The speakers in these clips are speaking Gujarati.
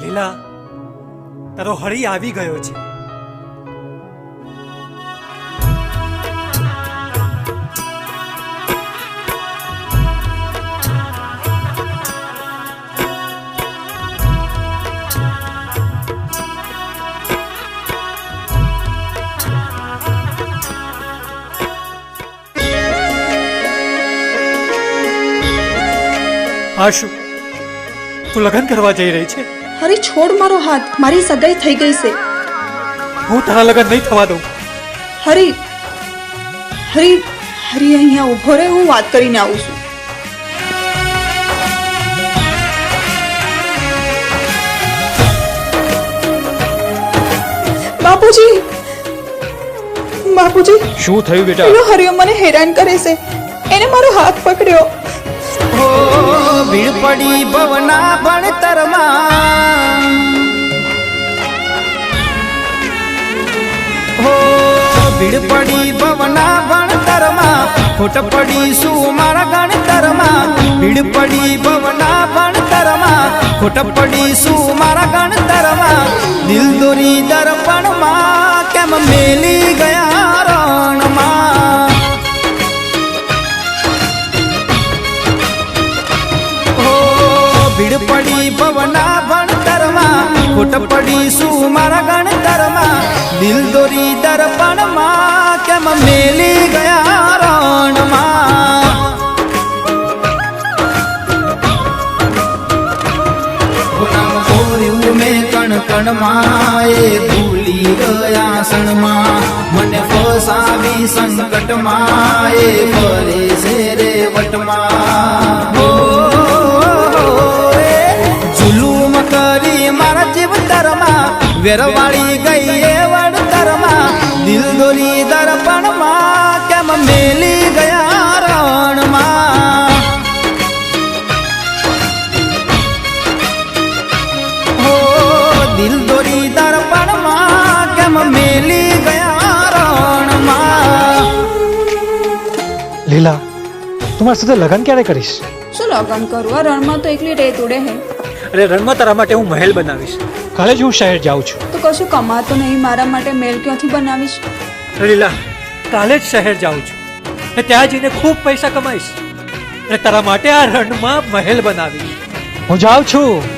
લીલા તારો હળી આવી ગયો છે. આશુ તું લગ્ન કરવા જઈ રહી છે? હરી છોડ મારો હાથ. મારી સગાઈ થઈ ગઈ છે. હું તારા લગન નહીં થવા દઉં. હરી હરી હરી અહીંયા ઊભો રહે હું વાત કરીને આવું છું. બાપુજી બાપુજી. શું થયું બેટા? પેલો હરિયો મને હેરાન કરે છે. એને મારો હાથ પકડ્યો. ભીડ પડી ભવના ભણતરમાં. હો, ભીડ પડી ભવના ભણતરમાં. ખોટ પડી શું મારા ગણતરમાં? ભીડ પડી ભવના ભણતરમાં. ખોટ પડી શું પડી ભવના ભણતરમાં ખોટ પડી શું મારા ગણતરમાં દિલ દોરી દર્પણમાં કેમ મેલી ગયા રણમાં? મેં કણ કણમાં, એ ભૂલી ગયા સણમાં મને ફસાવી સંકટમાં, એ ફરે છે રે વટમાં. વેરવાળી ગઈ એ વડતરમાં દિલ દોરી દર્પણમાં કેમ મેલી ગયા રણમાં? હો દિલ દોરી દર્પણમાં કેમ મેલી ગયા રણમાં? લીલા તું મારી સાથે લગ્ન ક્યારે કરીશ? શું લગન કરું? આ રણમાં તો એકલી રેત ઉડે હે. અરે રણમાં તારા માટે હું મહેલ બનાવીશ. કાલે જ હું શહેર જાઉં છું. તો કશું કમાતો નહીં મારા માટે મેલ ક્યાંથી બનાવીશ? લીલા કાલે જ શહેર જાઉં છું ને ત્યાં જઈને ખૂબ પૈસા કમાઈશ અને તારા માટે આ રણમાં મહેલ બનાવીશ. હું જાઉં છું.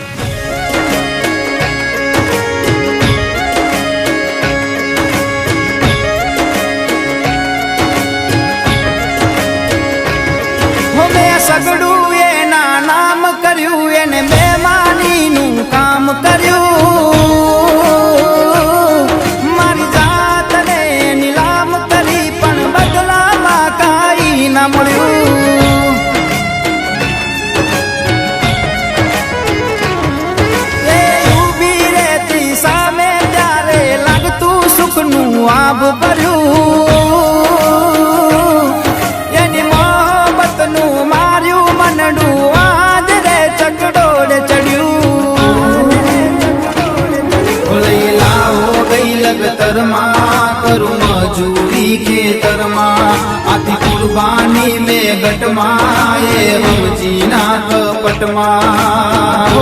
હમજી કપટમાં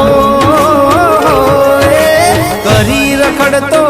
કરી રખડતો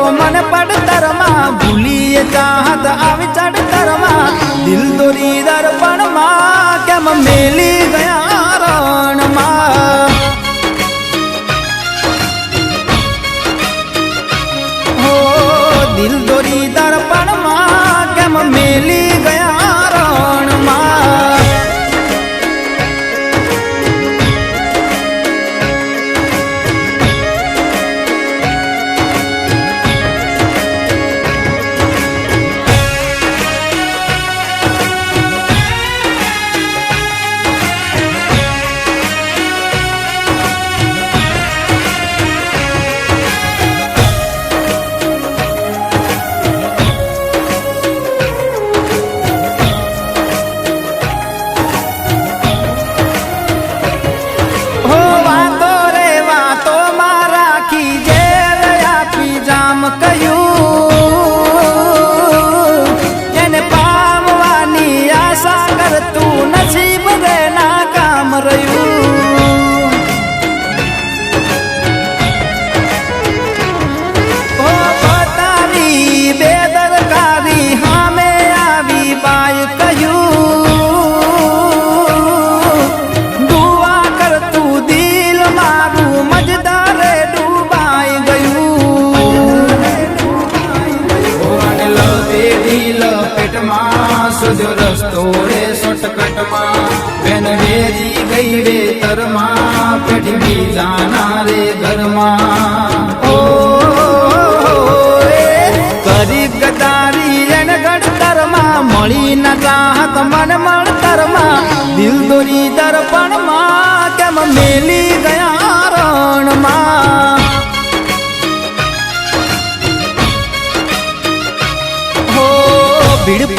માં સજો રસ્તો રે શોર્ટકટમાં. બેન વેરી ગઈ રે તરમાં, પેઢી બીજાના રે ઘરમાં. ઓ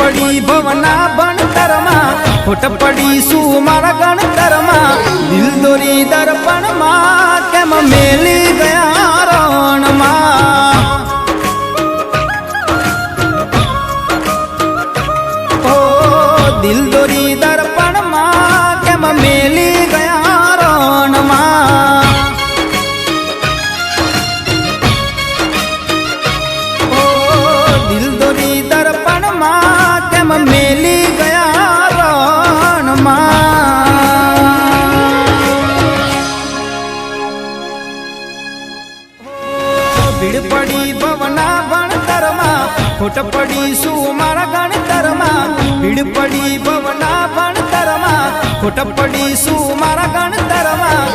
પડી ભવના ભણતરમાં ખોટ પડી શું મારા ગણતરમાં દિલ દોરી દર્પણમાં કેમ મેલી ગયા? કેમ મેલી ગયા રણમાં. ભીડ પડી ભવના ભણતરમાં ખોટ પડી શું મારા ગણતરમાં. ભીડ પડી ભવના ભણતરમાં ખોટ પડી શું મારા ગણતરમાં.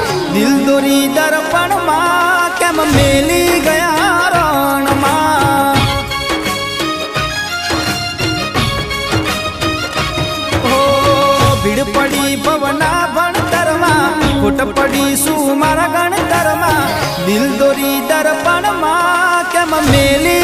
ખોટ પડી શું મારા ગણતરમાં દિલ દોરી દર્પણમાં કેમ મેલી